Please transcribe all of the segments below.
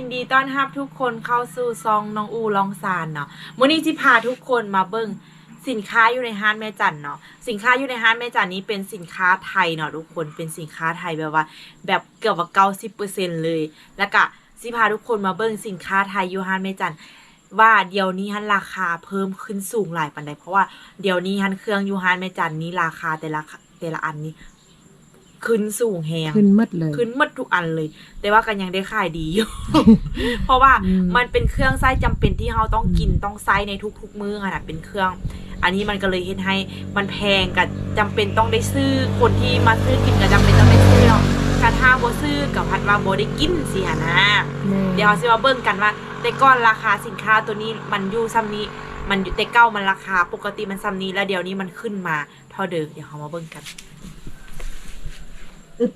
ยินดีต้อนรับทุกคนเข้าสู่ซองน้องอูลองซานเนาะมื้อนี้จิพาทุกคนมาเบิ่งสินค้าอยู่ในห้างแม่จันเนาะสินค้าอยู่ในห้างแม่จันนี้เป็นสินค้าไทยเนาะทุกคนเป็นสินค้าไทยแบบว่า แบบเกือบว่าเก้าสิบเปอร์เซ็นเลย แล้วก็สิพาทุกคนมาเบิ่งสินค้าไทยอยู่ห้างแม่จันว่าเดี๋ยวนี้ฮันราคาเพิ่มขึ้นสูงหลายปันใดเพราะว่าเดี๋ยวนี้ฮันเครื่องอยู่ห้างแม่จันนี้ราคาแต่ละแต่ละอันนี้ ขึ้นสูงแฮงขึ้นหมดเลย ขึ้นหมดทุกอันเลย แต่ว่ากันยังได้ขายดีอยู่ เพราะว่าอืมมันเป็นเครื่องไส้จำเป็นที่เราต้องกินต้องไส้ในทุก ๆ มื้อค่ะนะเป็นเครื่อง อันนี้มันก็เลยเฮ็ดให้มันแพงกับจำเป็นต้องได้ซื้อคนที่มาซื้อกินก็จำเป็นต้องได้ซื้อเนาะกระถ้าบ่ซื้อกับพัดว่าบ่ได้กินสิหะนะแม่เดี๋ยวเราสิมาเบิ่งกันว่า แต่ก่อนราคาสินค้าตัวนี้มันอยู่ซ้ำนี้มันอยู่แต่เก้ามันราคาปกติมันซ้ำนี้แล้วเดี๋ยวนี้มันขึ้นมาเท่าเดิมเดี๋ยวเขามาเบิ่งกัน อึ๊บ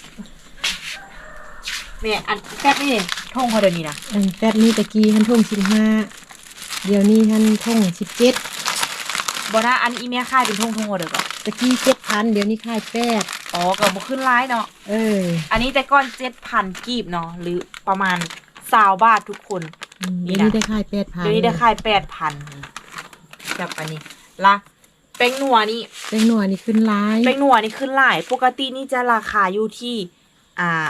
แม่อันแป๊บนี่ท่องเขาเดี๋ยวนี้นะอันแป๊บนี้ตะกี้ท่านท่งสิบห้าเดี๋ยวนี้ท่านท่งสิบเจ็ดบนะอันอีเมียค่ายเป็นท่องท่องเขาเดี๋ยวก่อนตะกี้เจ็ดพันเดี๋ยวนี้ค่ายแปดอ๋อกับบ่ขึ้นร้ายเนาะเออ อันนี้แต่ก่อนเจ็ดพันกีบเนาะหรือประมาณสาวบาททุกคนอืมนี่เดี๋ยวนะนี้ได้ค่ายแปดพันเดี๋ยวนี้ได้ค่ายแปดพันจับอันนี้ละ แป้งนัวนี่เป็นหน่วยนี่ขึ้นร้ายแป้งนัวนี่ขึ้นหลาย ปกตินี่จะราคาอยู่ที่ อ่า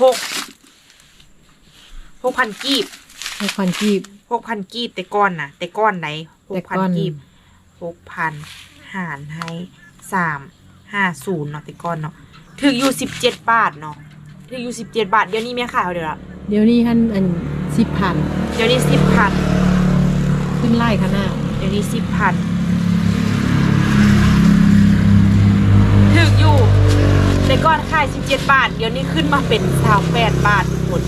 หกหกพันกีบให้ควันกีบหกพันกีบแต่ก้อนนะแต่ก้อนไหนหแต่กพันก้อนกีบหกพันหารให้สามห้าศูนย์เนาะแต่ก้อนเนาะถึงอยู่สิบเจ็ดบาทเนาะถึงอยู่สิบเจ็ดบาท เดี๋ยวนี้แม่ขายเอาเดี๋ยวละเดี๋ยวนี้ท่านอันสิบพันเดี๋ยวนี้สิบพันขึ้นไล่ขนาดเดี๋ยวนี้สิบพันถึง อยู่แต่ก่อนขายสิบเจ็ดบาท เดี๋ยวนี้ขึ้นมาเป็นสามแปดบาททุกคน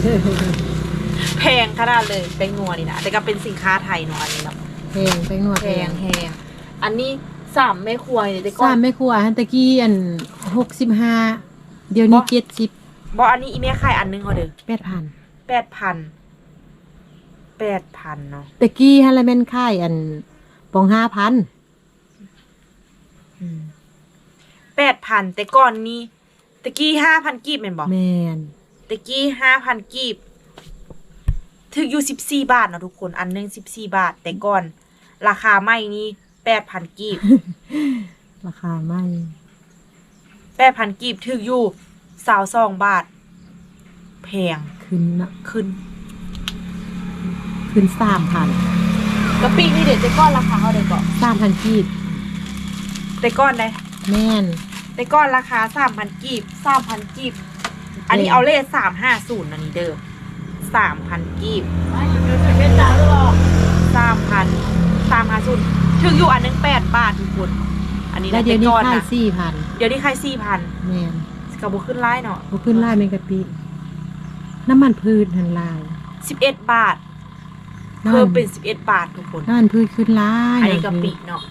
แพงขนาดเลยแป้งนัวนี่นะแต่ก็เป็นสินค้าไทยเนาะอันนี้เนาะแพงแป้งหนวดแพงแพงอันนี้สามแม่ครัวนี่แต่ก่อสานมไม่ครัวท่านตะกี้อันหกสิบห้าเดี๋ยวนี้บ่เจ็ดสิบบอกอันนี้อีเมขายอันหนึงเขาเด้อแปดพันแปดพันแปดพันเนาะตะกี้ฮันละแม่นค่ายอันปองห้าพัน แปดพันแต่ก่อนนี้ตะกี้ห้าพันกีบเป็นบอกแมนตะกี้ห้าพันกีบถึงอยู่สิบสี่บาทเนาะทุกคนอันหนึงสิบสี่บาท แต่ก่อน ราคาไม่นี่แปดพันกีบ ราคาไม่แปดพันกีบถึงอยู่สาวสองบาท แพงขึ้นนะขึ้นขึ้นสามพันกะปินี่เด็ดแต่ก้อนราคาเท่าเด็กก่อนสามพันกีบแต่ก้อนได้ แม่น แต่ก้อนราคาสามพันกีบสามพันกีบ อันนี้เอาเลขสามห้าศูนย์อันนี้เด้อสามพันกีบสามพันสามห้าศูนย์ถึงอยู่อันหนึงแปดบาททุกคน อันนี้แล้วนะเดี๋แต่ยวนี้ก้อนค่ายนะสี่พันเดี๋ยวนี้ขายสี่พันแม่นกับบุขึ้นไล่เนาะบ่ขึ้นไล่เป็นกะปิ น้ำมันพืชหันลายสิบเอ็ดบาทน้ำเพิ่มัมเป็นสิบเอ็ดบาททุกคนน้ำมันพืชขึ้นไล่อันนี้กะปิเนาะ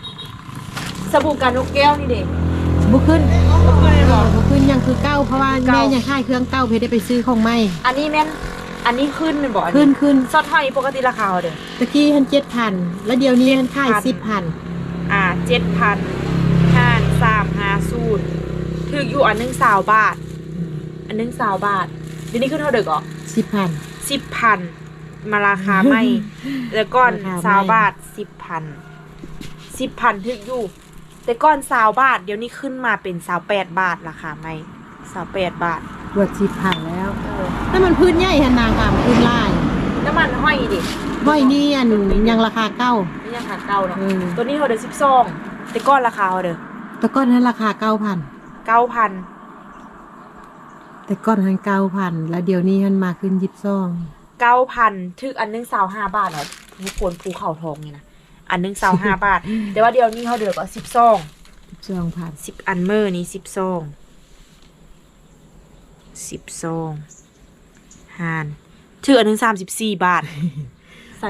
สบู่การนกแก้วนี่เด็กบ่ขึ้นบ่ขึ้นเลยเหรอบ่ขึ้นยังคือเก้าเพราะว่าเก้าแม่ยังค่ายเครื่องเก้าเพชรได้ไปซื้อของใหม่อันนี้แม่นอันนี้ขึ้นเป็นบอกขึ้นขึ้นซอสทอดนี้ปกติราคาเท่าเด้อตะกี้หันเจ็ดพันแล้วเดี๋ยวนี้หันค่ายสิบพันอ่าเจ็ดพันห้าสามห้าสูตรถึงอยู่อันหนึงสาวบาท อันหนึงสาวบาทเดี๋ยวนี้ขึ้นเท่าเดิมอะสิบพันสิบพันมาราคาไม่แล้วก้อนราคาไม่สาวบาทสิบพันสิบพันถึงอยู่ แต่ก้อนสาวบาท เดี๋ยวนี้ขึ้นมาเป็นสาวแปดบาทราคาไม่สาวแปดบาทเกือบสิบพันแล้วน้ำมันพืชใหญ่หันนางค่ะมันขึ้นไล่น้ำมันห้อยดิห้อยนี่อันยังราคาเก้านี่ยังขาเก่าเนาะอืมตัวนี้เขาเดือสิบสองแต่ก้อนราคาเขาเดือแต่ก้อนนั้นราคาเก้าพันเก้าพันแต่ก้อนหันเก้าพันแล้วเดี๋ยวนี้หันมาขึ้นยิบซองเก้าพันถึงอันหนึงสาวห้าบาทเหรอทุกคนภูเขาทองนี่นะ อันหนึงสาวห้าบาท แต่ว่าเดี๋ยวนี้เขาเดือก็สิบสองยิบซองพันสิบอันเมอร์นี้สิบสองสิบสองหานถืออันหนึ่งสามสิบสี่บาท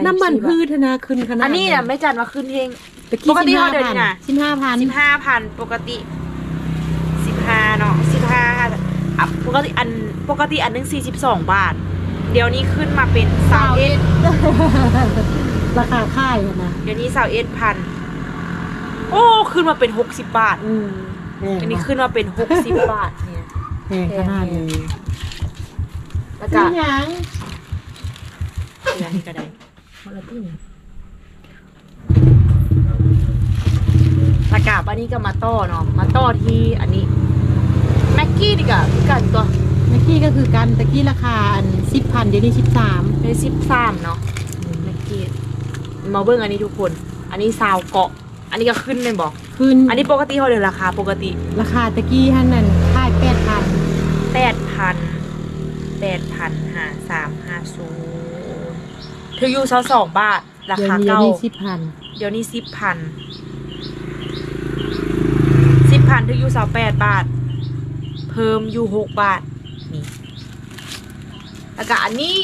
น้ำมันพืชนะขึ้นขนาดอันนี้เนี่ยไม่จัดมาขึ้นเองตะกี้ปกติสิบห้าเขาเดินพันน่ะ สิบห้าพันสิบห้าพันปกติสิบห้าเนาะสิบห้าอะปกติอันปกติอันหนึ่งสี่สิบสองบาท เดี๋ยวนี้ขึ้นมาเป็นสาวเอ็ด ราคาค่ายอะนะเดี๋ยวนี้สาวเอ็ดพันโอ้ ขึ้นมาเป็นหกสิบบาท อืมแพงอันนี้ขึ้นมาเป็นหกสิบบาทเนี่ยแพงขนาดเลยแล้วก็นี่หยังเดือนนี้ก็ได้คนละที่ตะกาบอันนี้ก็มาต่อเนาะมาต่อที่อันนี้แม็กกี้ดีกว่าคือกันตัวเมื่อกี้ก็คือกันตะกี้ราคาอันสิบพันเดี๋ยวนี้สิบสามเป็นสิบสามเนาะแม็กกี้ มาเบิ้งอันนี้ทุกคน อันนี้ซาวเกาะ อันนี้ก็ขึ้นเลยบอกขึ้นอันนี้ปกติเขาเดินราคาปกติราคาตะกี้ท่านนั่นค่ายแปดพันแปดพันแปดพันห้าสามห้าศูนย์ถืออยู่ซสองบาท ราเดี๋ยวคานี้เดี๋ยวเก้านี้สิบพันเดี๋ยวนี้สิบพันสิบพันถืออยู่สาแปดบาท เพิ่มอยู่หกบาทนี่แล้วก็อันนี้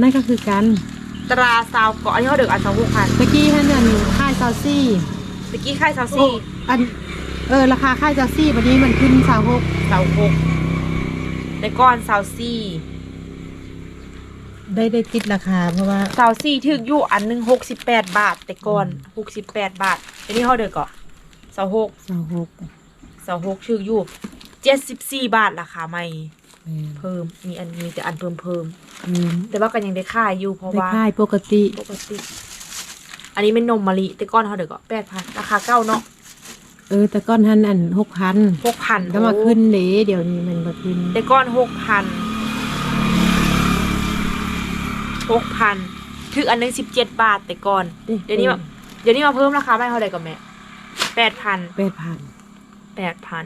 นั่นก็คือกัน ตราซาวเกาะอันนี้เขาเดืออันสองหกพันตะกี้ท่านนั่นค่ายซาวซี่ตะกี้ค่ายซาวซี่อันเออราคาค่ายซาวซี่วันนี้มันขึ้นสาวหกเสาหกแต่ก้อนซาวซี่ได้ได้ติดราคาเพราะว่าซาวซี่ถึกอยู่อันหนึ่งหกสิบแปดบาท แต่ก่อนหกสิบแปดบาทอันนี้เขาเดือเกาะเสาหกสาวหกเสาหกถึกอยู่เจ็ดสิบสี่บาทราคาใหม่แม่น เพิ่มมีอันมีแต่อันเพิ่มเพิ่มแม่นแต่ว่าก็ยังได้ค่ายอยู่เพราะได้ว่าค่ายปกติปกติ อันนี้เป็นนมมะลิแต่ก้อนเขาเดือก็แปดพันราคาเก้าเนาะเออแต่ก้อนท่านอันหกพันหกพันก็มาขึ้นเดเดี๋ยวนี้มันมาขึ้นแต่ก้อนหกพันหกพันถึงอันหนึงสิบเจ็ดบาทแต่ก่อน เดี๋ยวนี้แบบเดี๋ยวนี้มาเพิ่มราคาไม่เท่าไหร่กับแม่แปดพันแปดพันแปดพัน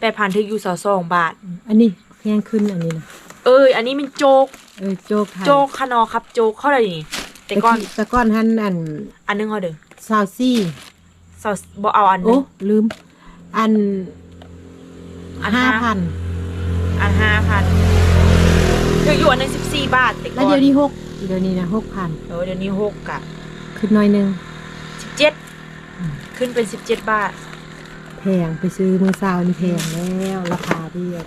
แปดพันถึงอยู่สอสองบาท อันนี้ แพงขึ้นอันนี้นะเอ้ยอันนี้มันโจกเออโจกไทยโจกคานอครับโจกเข้าไหร่นี่แต่ก้อนแต่ก้อนท่านอันอันหนึงเขาเด้อซาวซี่สอบ่เอาอันหนึโอ้งลืม อันอันห้าห้าพันอันห้าพันถึงอยู่อันหนึงสิบสี่บาทแต่แล้วก่อนเดี๋ยวนี้หกเดี๋ยวนี้นะหกพันเออเดี๋ยวนี้หกกะขึ้นหน้อยหนึง สิบเจ็ดขึ้นเป็นสิบเจ็ดบาท แพงไปซื้อมือซาวนี่แพงแล้วราคาเดียว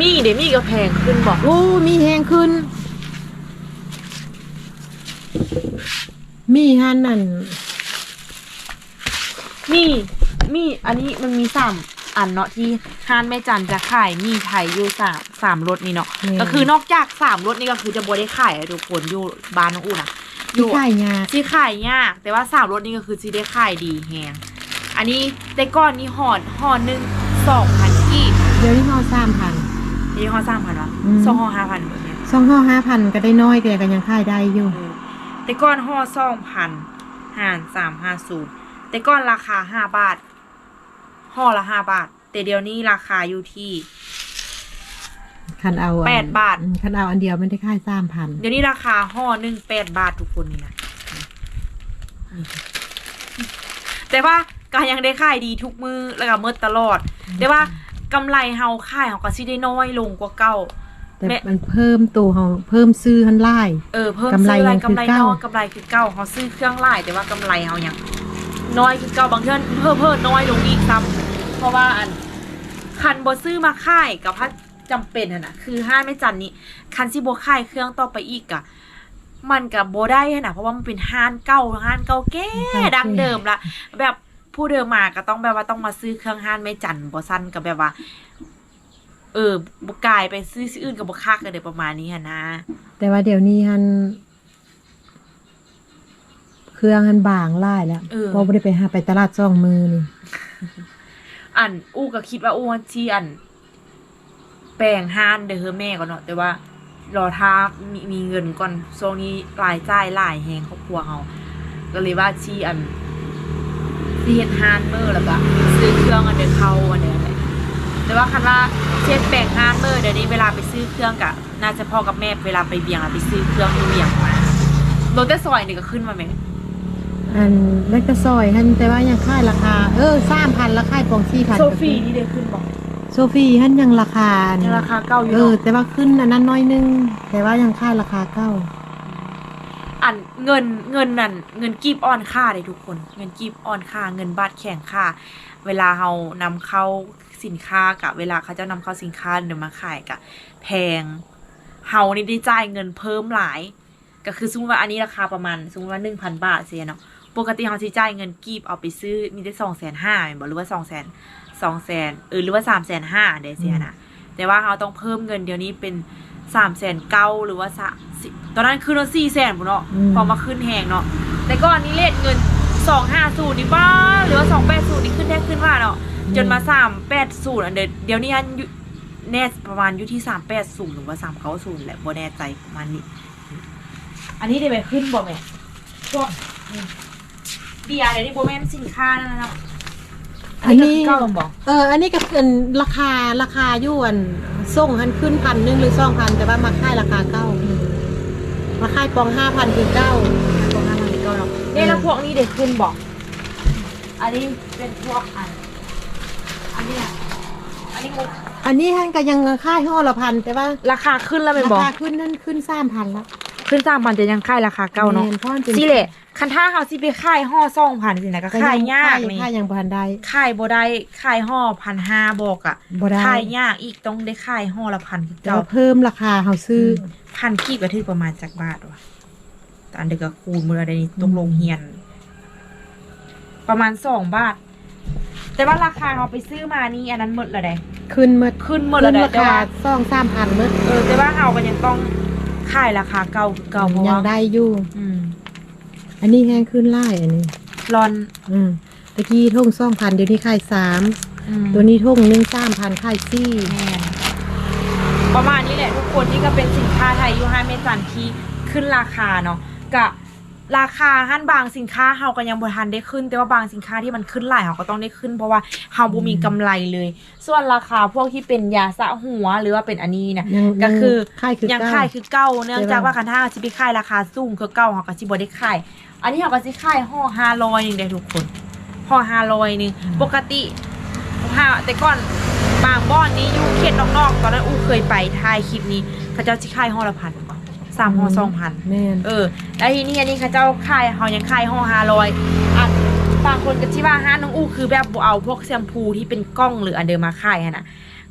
มีเดี๋ยวมีก็แพงขึ้นบอกโอ้มีแพงขึ้น มีฮันนั่นมีมีอันนี้มันมีสามอันเนาะที่ห้านแม่จันจะขายมีไทยอยู่สามสามรถนี่เนาะอืมก็คือนอกจากสามรถนี่ก็คือจะบได้ขายอะทุกคนอยู่บ้านน้องอุ่นอะอที่ยู่ ขายยากที่ขายยากแต่ว่าสามรถนี่ก็คือที่ได้ขายดีแฮงอันนี้แต่ก่อนนี่ห่อห่อหนึ่งสองพันกีบเดี๋ยวนี้ห่อสามพัน อันนี้ห่อสามพันวะอืม สองห่อห้าพันแบบเนี้ยสองห่อห้าพันก็ได้น้อยแต่ก็ยังขายได้อยู่ เออแต่ก่อนห่อสองพันหารสามห้าศูนย์แต่ก่อนราคาห้าบาทห่อละห้าบาท แต่เดี๋ยวนี้ราคาอยู่ที่ คันเอาอันแปดบาท อืมคันเอาอันเดียวมันได้ขายสามพันเดี๋ยวนี้ราคาห่อหนึ่งแปดบาททุกคนนี่นะนี่แต่ว่าก็ยังได้ขายดีทุกมือแล้วก็เมื่อตลอด แต่ว่า กำไรเฮาขายเฮาก็สิได้น้อยลงกว่าเก่าแต่แม่มันเพิ่มตัวเขาเพิ่มซื้อหันไล่เออเพิ่มกำไรซื้ออะไรยังคือกำไรเก่าน้อยกำไรคือเก่าเขาซื้อเครื่องไล่แต่ว่ากำไรเฮายังน้อยคือเก่าบางเทื่อเพิ่มเพิ่มน้อยลงอีกซ้ำเพราะว่าอันคันบ่ซื้อมาขายกับพัดจำเป็นอะนะคือห้าไม่จันนี้คันสิบ่ขายเครื่องต่อไปอีกอะมันกับโบได้อะนะเพราะว่ามันเป็นห้านเก่าห้านเก่าแก่ดังเดิมละแบบ ผู้เดิมมาก็ต้องแบบว่าต้องมาซื้อเครื่องห้านไม่จันบ่สั้นกับแบบว่า เออบกลายไปซื้อซื้ออื่นกับบ่คักกันเลยประมาณนี้อะนะ แต่ว่าเดี๋ยวนี้หันเครื่องหันบางไล่แล้วเออ เพราะไม่ได้ไปหาไปตลาดซ่องมือนี่อันอู้ก็คิดว่าอู้ที่อัน แปลงห้านเด้อแม่ก่อนเนาะแต่ว่า รอท้ามีมีเงินก่อนช่วงนี้รายจ่ายหลายแฮงครอบครัวเฮาก็เลยว่าที่อัน ที่เฮ็ดห้านเมื่อแล้วก็ซื้อเครื่องอันเดียวเข้าอันเดียวแหละแต่ว่าคันว่าเช็ดแปลงห้านเมื่อเดี๋ยวนี้เวลาไปซื้อเครื่องกะน่าจะพ่อกับแม่เวลาไปเบียงอะไปซื้อเครื่องอยู่เบียงมารถแต่ซอยนี่ก็ขึ้นมาแม่อันเล็กกระซอยหันแต่ว่ายังค่ายราคา เออสามพันแล้วค่ายปองสี่พันโซฟีนี่ได้ขึ้นบ่โซฟีหันยังราคายังราคาเก่าอยู่เออเนาะแต่ว่าขึ้นอันนั้นน้อยนึง แต่ว่ายังค่ายราคาเก้า อันเงินเงินนั่นเงินกีบอ่อนค่าเลยทุกคน เงินกีบอ่อนค่า เงินบาทแข็งค่า เวลาเรานำเข้าสินค้ากับเวลาเขาจะนำเข้าสินค้าเดี๋ยวมาขายกับแพงเฮานี่ได้จ่ายเงินเพิ่มหลาย ก็คือสมมติว่าอันนี้ราคาประมาณสมมติว่าหนึ่งพันบาทเสียเนาะปกติเขาสิจ่ายเงินกีบเอาไปซื้อมีได้สองแสนห้าบอกหรือว่าสองแสนสองแสนเออหรือว่าสามแสนห้าเดี๋ยวเสียนะแต่ว่าเราต้องเพิ่มเงินเดี๋ยวนี้เป็นสามแสนเก้าหรือว่า สิตอนนั้นขึ้นละสี่แสนเนาะอืม พอมาขึ้นแหงเนาะแต่ก่อนนี้เลทเงินสองห้าศูนย์นี่บ้าหรือว่าสองแปดศูนย์นี่ขึ้นแท้ขึ้นว่าเนาะจนมาสามแปดศูนย์อันเดียวเดี๋ยวนี้อันอยู่แน่ประมาณอยู่ที่สามแปดศูนย์หรือว่าสามเก้าศูนย์แหละบ่แน่ใจประมาณนี้ อันนี้ได้ไปขึ้นบ่แม่พวกเดียอะไรนี่บ่แม่นสินค้านั่นนะเนาะอันนี้ก็คืเก้าลงบอกเออ อันนี้ก็เป็นราคาราคาอยู่อันส่งหันขึ้นพันหนึ่งหรือสองพันแต่ว่ามาค่ายราคาเก้ามาค่ายปองห้าพันคือเก้าตรงนั้นมันก็เนาะเนี่ยแล้วพวกนี้เด็กขึ้นบอก อันนี้เป็นพวกอัน อันเนี้ยอันนี้มุกอันนี้ท่านก็ยังค่ายห่อละพันแต่ว่าราคาขึ้นแล้วเป็นราบอก คาขึ้นนั่นขึ้นสามพันแล้ว ขึ้นสามพันจะยังค่ายราคาเก่าเนาะแม่เพราะมันเป็น สิแหละ คันท่าเขาสิไปค่ายห่อสองพันสินะก็ค่ายยากนี่ค่ายยังพันได้ค่ายบ่ได้ค่ายห่อพันห้าบอกอะบ่ได้ค่ายยากอีกต้องได้ค่ายห่อละพันคือแต่เก่าว่าเพิ่มราคาเขาซื้ออพันกีบก็ถือประมาณจากบาทวะแต่อันเดียวกับคูณมืออะไรนี่ตกลงเฮียน ประมาณสองบาท แต่ว่าราคาเราไปซื้อมานี่อันนั้นหมดและไดขึ้นเมื่อขึ้นหมดขึ้และนไดราแต่คาว่าสองสามพันเมื่อเออแต่ว่าเราก็ยังต้องขายราคาเก่าคือเก่าเพราะยัว่างได้อยู่ อืม อันนี้แห้งขึ้นไล่อันนี้ รอนอืมตะกี้ท่งสองพันเดี๋ยวนี้ขายสามอืมตัวนี้ท่งหนึ่งสามพันขายสี่แม่นประมาณนี้แหละทุกคนนี่ก็เป็นสินค้าไทยยูฮาเมจันที่ขึ้นราคาเนาะกับ ราคาหันบางสินค้าเฮาก็ยังบ่ทันได้ขึ้น แต่ว่าบางสินค้าที่มันขึ้นหลายเฮาก็ต้องได้ขึ้น เพราะว่าเฮาบ่มีกำไรเลย ส่วนราคาพวกที่เป็นยาสระหัวหรือว่าเป็นอันนี้นะยังก็คือขายคือยังเก้าขายคือเก่าเนื่องจากใช่ปะว่าคันถ้าสิไปขายราคาสูงคือเก่าเฮาก็สิบ่ได้ขายอันนี้เฮาก็สิขายห่อ500นึงเด้อทุกคนห่อ500นึงปกติถ้าแต่ก่อนบางบ้อนนี้อยู่เขตนอกๆตอนนั้นอูเคยไปถ่ายคลิปนี้เขาเจ้าสิขายห่อละพันกว่า สามห่อสองพันแม่น เออแล้วทีนี้อันนี้เขาเจ้าขายเขายังขายห่อห้าร้อยอะบางคนก็ที่ว่าห้าน้องอู้คือแบบบ่เอาพวกแชมพูที่เป็นกล้องหรืออันเดิมมาขายอะนะ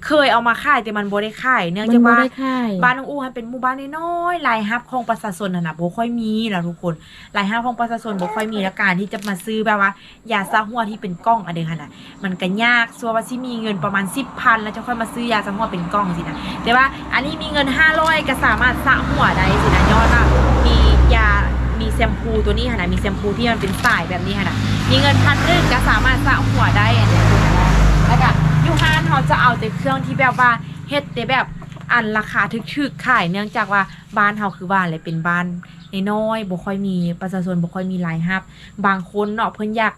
เคยเอามาขายแต่มันบ่ได้ขาย เนื่องมันจากบ่ว่าได้ขายบ้านน้องอู้มันเป็นหมู่บ้านน้อยๆรายฮับของประชาชนน่ะนะบ่ค่อยมีนะทุกคนรายฮับของประชาชนบ่ค่อยมีแล้วการที่จะมาซื้อแบบว่ายาซาหัวที่เป็นกล้องอันเดียวกันน่ะมันก็ยากส่วนว่าสิมีเงินประมาณ10,000แล้วจะค่อยมาซื้อยาซาหัวเป็นกล้องสินะแต่ว่าอันนี้มีเงิน500ก็สามารถสระหัวได้สินะยอดว่ามียามีแชมพูตัวนี้ค่ะนะมีแชมพูที่มันเป็นสายแบบนี้ค่ะนะมีเงินพันหนึ่งก็สามารถสระหัวได้อันเนี้ยแล้วก็ อยูฮานเขาจะเอาแต่เครื่องที่แบบว่าเฮ็ดแต่แบบอันราคาถึกๆขายเนื่องจากว่าบ้านเขาคือบ้านเลยเป็นบ้านน้อยๆบ่ค่อยมีประชาชนบ่ค่อยมีรายรับ บางคนเนาะเพิ่นอยาก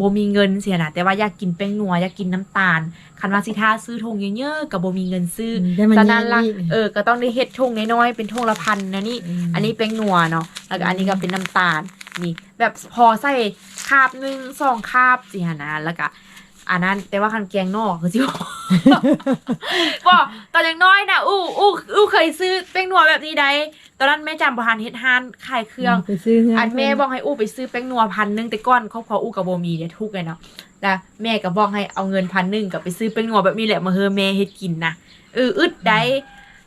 บ่มีเงินเสียนะแต่ว่าอยากกินแป้งนัวอยากกินน้ำตาล คันว่าสิท่าซื้อทงเยอะๆกับบ่มีเงินซื้อได้มันฉะนั้นละแย่อีกเออก็ต้องได้เฮ็ดทงน้อยๆเป็นทงละพันนะนี่อืมอันนี้เป็นนัวเนาะแล้วก็อันนี้ก็เป็นน้ำตาลนี่แบบพอใส่คาบหนึ่งสองคาบสิหานะแล้วก็ อันนั้น แต่ว่าคันแกงนอกคือสิบอกบอกตอนยังน้อยนะอู้อู้อู้เคยซื้อแป้งนัวแบบนี้ได้ตอนนั้นแม่จำประหารเฮ็ดฮานขายเครื่องไปซื้อเงิอันแม่บอกให้อู้ไปซื้อแป้งนัวพันหนึงแต่ก้อนครอบครัวอู้กับโบมีเนี่ยทุกข์เลยเนาะแล้วแม่ก็บอกให้เอาเงินพันหนึ่งกับไปซื้อแป้งนัวแบบนี้แหละมาเฮอแม่เฮ็ดกินนะเอออึดได้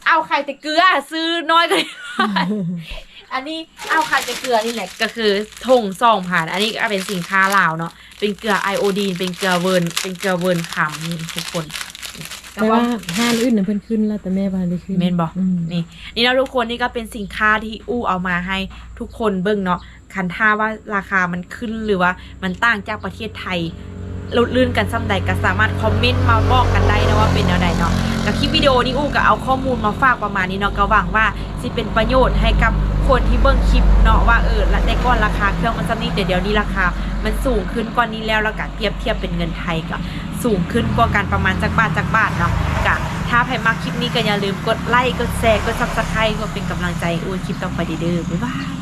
เอาไข่แต่เกลือซื้อน้อยก็ได้อันนี้เอาไข่แต่เกลือนี่แหละก็คือทงซองผ่าน อันนี้ก็เป็นสินค้าลาวเนาะ เป็นเกลือไอโอดีนเป็นเกลือเวิร์นเป็นเกลือเวิร์นคำนี่ทุกคนแต่ว่าห้านอื่นน่ะเพิ่นขึ้นแล้วแต่แม่บ่ทันได้ขึ้นเมนบอกอืมนี่ นี่นะทุกคนนี่ก็เป็นสินค้าที่อู้เอามาให้ทุกคนเบิ่งเนาะคันท่าว่าราคามันขึ้นหรือว่ามันต่างจากประเทศไทยลดลื่นกันซ้ำใดก็สามารถคอมเมนต์มาบอกกันได้นะว่าเป็นแนวใดเนาะ กับคลิปวิดีโอนี้อู้ก็เอาข้อมูลมาฝากประมาณนี้เนาะก็หวังว่าสิเป็นประโยชน์ให้กับคนที่เบิ่งคลิปเนาะว่าเออแต่ก่อนราคาเครื่องมันซ้ำนี้แต่เดี๋ยวนี้ราคา มันสูงขึ้นกว่านี้แล้วแล้วก็เทียบเทียบเป็นเงินไทยก็สูงขึ้นกว่ากันประมาณจากบาทจากบาทเนาะกะถ้าใครมาคลิปนี้ก็อย่าลืมกดไลค์กดแชร์กดซับสไครต์ก็เป็นกำลังใจอู้คลิปต่อไปเด้อบ๊ายบาย